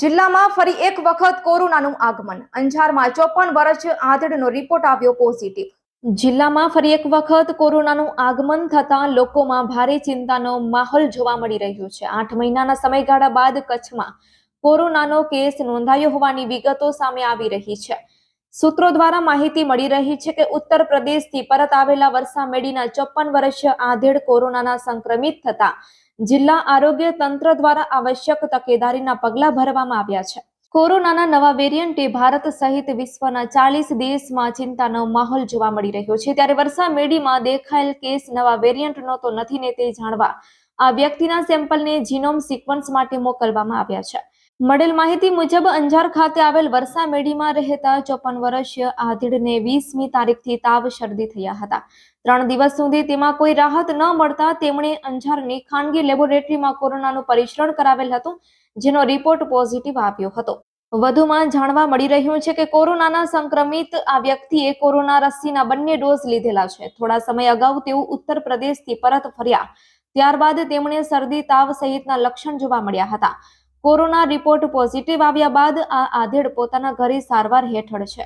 જિલ્લામાં ફરી એક વખત કોરોનાનું આગમન. અંજારમાં ચોપન વર્ષ આંધળનો રિપોર્ટ આવ્યો પોઝિટિવ જિલ્લામાં ફરી એક વખત કોરોનાનું આગમન થતાં લોકોમાં ભારે ચિંતાનો માહોલ જોવા મળી રહ્યો છે. આઠ મહિનાના સમયગાળા બાદ કચ્છમાં કોરોનાનો કેસ નોંધાયો હોવાની વિગતો સામે આવી રહી છે. સૂત્રો દ્વારા માહિતી મળી રહી છે કે ઉત્તર પ્રદેશથી પરત આવેલા વર્ષા મેડીના ચોપન વર્ષ આધેડ કોરોનાના સંક્રમિત થતા જિલ્લા આરોગ્ય તંત્ર દ્વારા આવશ્યક તકેદારીના પગલાં ભરવામાં આવ્યા છે. કોરોનાના નવા વેરિયન્ટે ભારત સહિત વિશ્વના ચાલીસ દેશમાં ચિંતાનો માહોલ જોવા મળી રહ્યો છે. ત્યારે વર્ષા મેડીમાં દેખાયેલ કેસ નવા વેરિયન્ટનો તો નથી ને તે જાણવા આ વ્યક્તિના સેમ્પલને જીનોમ સિક્વન્સ માટે મોકલવામાં આવ્યા છે. મળેલ માહિતી મુજબ અંજાર ખાતે આવેલ વરસા મેડીમાં રહેતા ચોપન વર્ષીય આધીડને વીસમી તારીખથી તાવ શરદી થયા હતા. ત્રણ દિવસ સુધી તેમાં કોઈ રાહત ન મળતા તેમણે અંજારની ખાનગી લેબોરેટરીમાં કોરોનાનું પરીક્ષણ કરાવેલ હતું, જેનો રિપોર્ટ પોઝિટિવ આવ્યો હતો. વધુમાં જાણવા મળી રહ્યું છે કે કોરોનાના સંક્રમિત આ વ્યક્તિએ કોરોના રસીના બંને ડોઝ લીધેલા છે. થોડા સમય અગાઉ તેઓ ઉત્તર પ્રદેશથી પરત ફર્યા. ત્યારબાદ તેમણે શરદી, તાવ સહિતના લક્ષણ જોવા મળ્યા હતા. કોરોના રિપોર્ટ પોઝિટિવ આવ્યા બાદ આ આધેડ પોતાના ઘરે સારવાર હેઠળ છે.